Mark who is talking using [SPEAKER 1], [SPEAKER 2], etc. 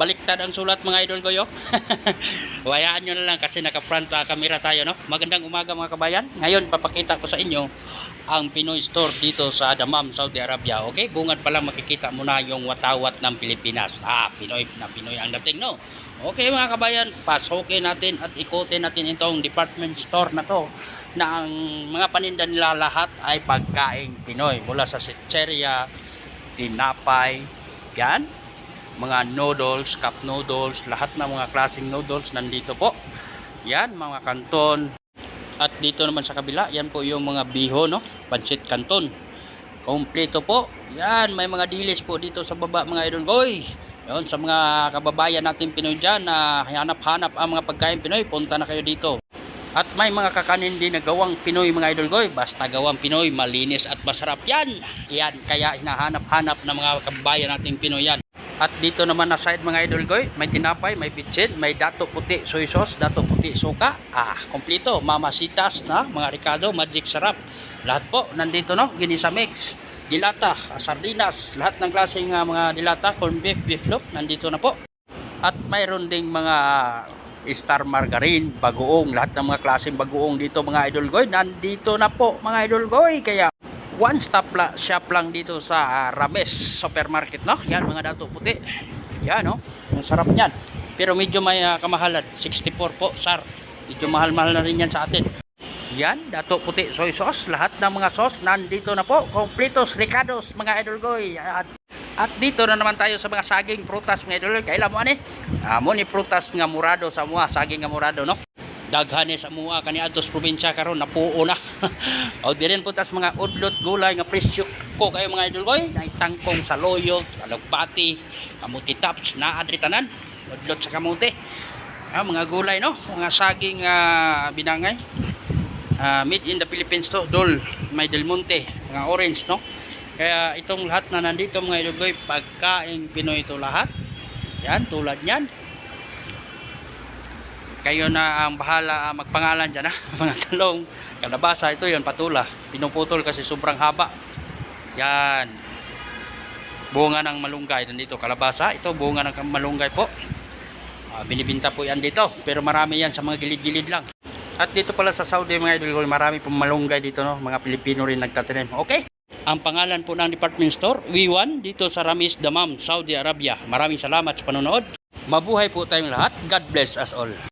[SPEAKER 1] baliktad ang sulat mga idol ko yo. Wayaan nyo na lang kasi naka-front ah, camera tayo no. Magandang umaga mga kabayan. Ngayon papakita ko sa inyo ang Pinoy store dito sa Damam, Saudi Arabia. Okay, bungad pa lang makikita mo na yung watawat ng Pilipinas. Ah, Pinoy na Pinoy ang dating no. Okay mga kabayan, pasokin natin at ikutin natin itong department store na to na ang mga paninda nila lahat ay pagkain Pinoy mula sa sitcheria, tinapay, yan, mga noodles, cup noodles, lahat ng mga klaseng noodles nandito po. Yan, mga kanton. At dito naman sa kabila, yan po yung mga biho, no? Pancit kanton. Kompleto po. Yan, may mga dilis po dito sa baba mga idol goy. Yon sa mga kababayan natin Pinoy dyan na hanap-hanap ang mga pagkain Pinoy, punta na kayo dito. At may mga kakanin din na gawang Pinoy mga idol goy. Basta gawang Pinoy, malinis at masarap yan. Yan, kaya hinahanap-hanap ng mga kababayan nating Pinoy yan. At dito naman na side mga idol goy, may tinapay, may bitchin, may dato puti soy sauce, dato puti suka. Ah, kompleto, mamasitas na, mga Ricardo, magic sarap. Lahat po nandito no, ginisa mix, dilata, sardinas, lahat ng klaseng ah, mga dilata, corn beef, beef loaf, nandito na po. At mayroon ding mga star margarine, bagoong, lahat ng mga klaseng bagoong dito mga idol goy, nandito na po mga idol goy. Kaya one stop la, shop lang dito sa ah, Rames Supermarket, no? Yan mga dato puti. Yan, no? Ang sarap niyan. Pero medyo may ah, kamahalan, 64 po, sar. Medyo mahal-mahal na rin yan sa atin. Yan, dato puti, soy sauce, lahat ng mga sauce nandito na po. Completos, ricados, mga idol goy. At, at dito na naman tayo sa mga saging prutas, mga idol. Kailan mo ani? Amo ni prutas nga murado sa mua, saging nga murado, no? Daghani sa mua kani adtos probinsya karon napuo na. o diren po mga udlot gulay nga presyo ko kayo mga idol koy, na tangkong sa loyo, alagbati, kamuti tops na adri tanan. Udlot sa kamuti. Ah, mga gulay no, mga saging ah, binangay. Ah, made in the Philippines to, Dol, may Del Monte, mga orange no. Kaya itong lahat na nandito mga idol koy, pagkain Pinoy ito lahat. Yan, tulad niyan kayo na ang bahala ah, magpangalan dyan ha mga talong. Kalabasa ito yun patula. Pinuputol kasi sobrang haba. Yan. Bunga ng malunggay nandito kalabasa. Ito bunga ng malunggay po. Ah, binibinta po yan dito pero marami yan sa mga gilid-gilid lang. At dito pala sa Saudi mga idol marami pong malunggay dito no? Mga Pilipino rin nagtatanim okay? Ang pangalan po ng department store W1 dito sa Ramis Damam Saudi Arabia. Maraming salamat sa panonood. Mabuhay po tayong lahat. God bless us all